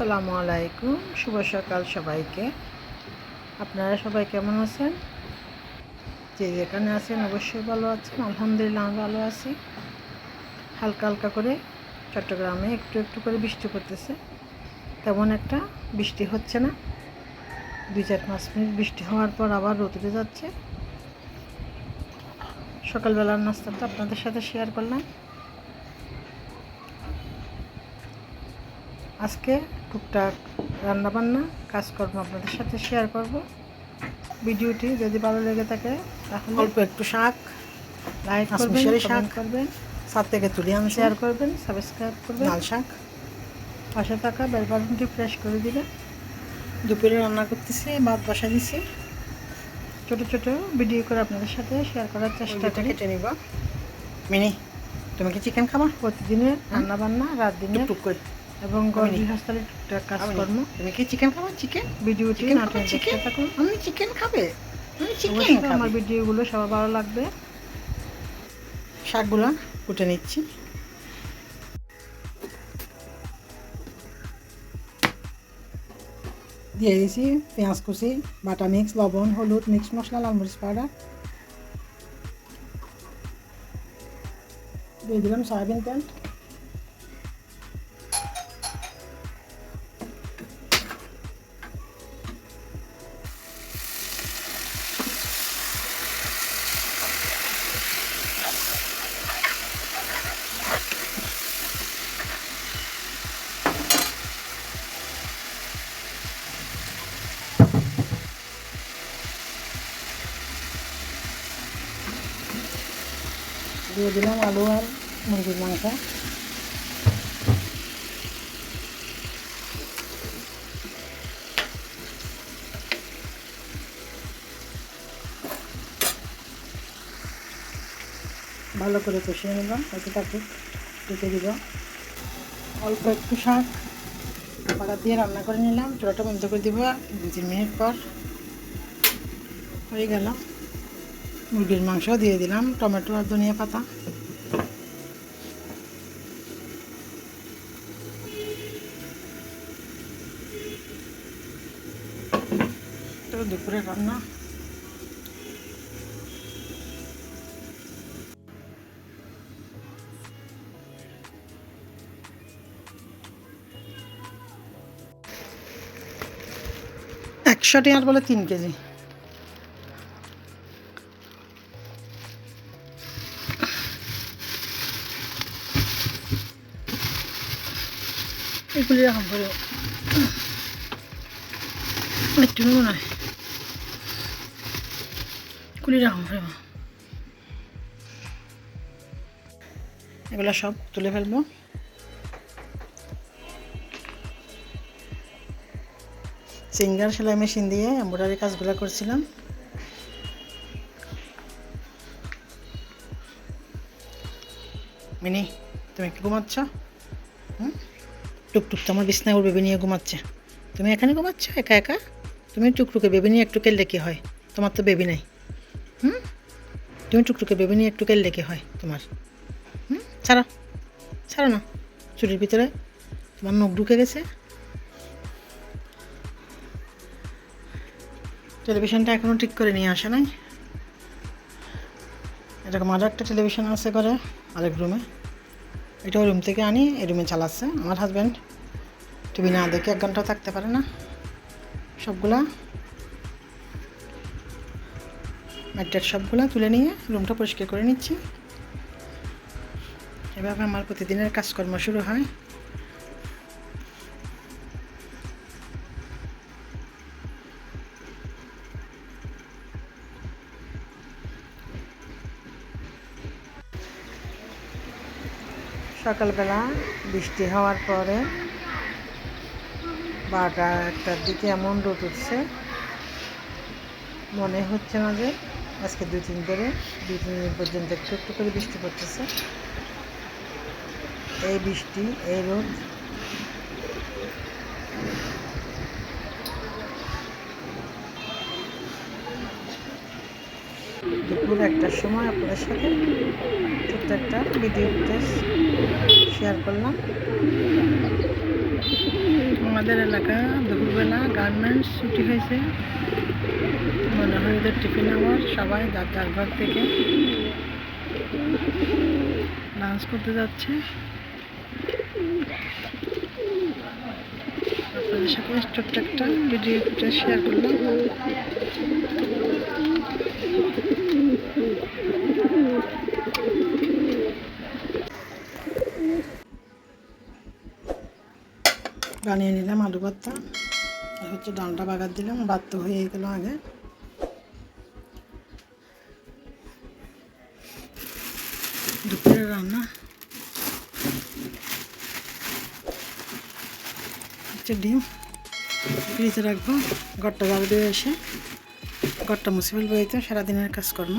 আসসালামু আলাইকুম, শুভ সকাল সবাইকে। আপনারা সবাই কেমন আছেন? যে যেখানে আছেন অবশ্যই ভালো আছেন, আলহামদুলিল্লাহ আমি ভালো আছি। হালকা হালকা করে চট্টগ্রামে একটু একটু করে বৃষ্টি করতেছে তেমন একটা বৃষ্টি হচ্ছে না। দুই চার পাঁচ মিনিট বৃষ্টি হওয়ার পর আবার রোদে যাচ্ছে। সকালবেলার নাস্তাটা আপনাদের সাথে শেয়ার করলাম। আজকে টুকটাক রান্নাবান্না কাজকর্ম আপনাদের সাথে শেয়ার করব। ভিডিওটি যদি ভালো লেগে থাকে তাহলে অল্প একটু শাক লাইক করবেন শাক। করবেন। সাত থেকে তুলে আনছি শেয়ার করবেন সাবস্ক্রাইব করবেন। লাল শাক। পাশে থাকা বেল বাটনটি প্রেস করে দিবেন। দুপুরে রান্না করতেছি ভাত বসা দিছি ছোটো ছোটো ভিডিও করে আপনাদের সাথে শেয়ার করার চেষ্টা করি। কেটে নিব। মিনি তুমি কি চিকেন খাবা? প্রতিদিনের রান্নাবান্না রাত দিনে টুক করে। এবং নি। গৃহস্থালির টুকটাক কাজকর্ম। তুমি কি চিকেন খাবা? চিকেন ভিডিওটি চিকেন চিকেন থাকুন। আমি চিকেন খাবে। চিকেন আমার ভিডিওগুলো সবার ভালো লাগবে। শাকগুলা কুটে নিচ্ছি। দিয়ে দিয়েছি পেঁয়াজ কুচি বাটা মিক্স লবণ হলুদ মিক্স মশলা লাল মরিচ পাউডার। দিয়ে দিলাম সয়াবিন তেল। দিয়ে দিলাম আলু আর মুরগির মাংস। ভালো করে কষিয়ে নিলাম তাকে ঢেকে দিব। অল্প একটু শাক পাতা দিয়ে রান্না করে নিলাম। চুলাটা বন্ধ করে দিব দু তিন মিনিট পর। হয়ে গেল। মুরগির মাংস দিয়ে দিলাম, টমেটো আর ধনিয়া পাতা। দুপুরে রান্না। একশো টিয়ার বলে তিন কেজি। এগুলি একটু রকম করে এগুলো সব তুলে ফেলব। সিঙ্গার সেলাই মেশিন দিয়ে এম্ব্রয়ডারি কাজগুলো করছিলাম। মিনি, তুমি কি ঘুমাচ্ছ? টুকটুক তো আমার বিছনায় ওর বেবি নিয়ে ঘুমাচ্ছে। তুমি এখানে ঘুমাচ্ছ? একা একা? তুমি টুকটুকে বেবি নিয়ে একটু কেললে কি হয়? তোমার তো বেবি নাই। হুম? তুমি টুকটুকে বেবি নিয়ে একটু কেললে কি হয় তোমার? হুম? ছাড়া। ছাড়ো না। চুরির ভিতরে তোমার নখ ঢুকে গেছে। টেলিভিশনটা এখনও ঠিক করে নিয়ে আসে নাই। এরকম আরও একটা টেলিভিশন আছে করে আরেক রুমে এটা রুম থেকে আনি, এই রুমে চালাচ্ছে। আমার হাজব্যান্ড টিভি না দেখে এক ঘণ্টা থাকতে পারে না। সবগুলা ম্যাটের সবগুলা তুলে নিয়ে রুমটা পরিষ্কার করে নিচ্ছি। এভাবে আমার প্রতিদিনের কাজকর্ম শুরু হয়। সকালবেলা বৃষ্টি হওয়ার পরে বারোটা একটার দিকে এমন রোদ উঠছে। মনে হচ্ছে না যে আজকে দুই তিন ধরে দুই তিন দিন পর্যন্ত একটু একটু করে বৃষ্টি পড়তেছে। এই বৃষ্টি, এই রোদ দুপুর একটার সময় আপনাদের সাথে ছোট্ট একটা ভিডিও শেয়ার করলাম। আমাদের এলাকা দুপুরবেলা গার্মেন্টস ছুটি হয়েছে। মনে হয় ওদের টিফিন আওয়ার সবাই যার যার ঘর থেকে ডান্স করতে যাচ্ছে। আপনাদের সাথে ছোট্ট একটা ভিডিও শেয়ার করলাম। বানিয়ে নিলাম আলু ভর্তা। আর হচ্ছে ডালটা বাগার দিলাম, ভাত তো হয়ে গেল আগে। দুপুরের রান্না। হচ্ছে ডিম। ফ্রিজে রাখব, ঘরটা জাল দিয়ে এসে। ঘরটা মুছে ফেলব এই তো, সারাদিনের কাজকর্ম।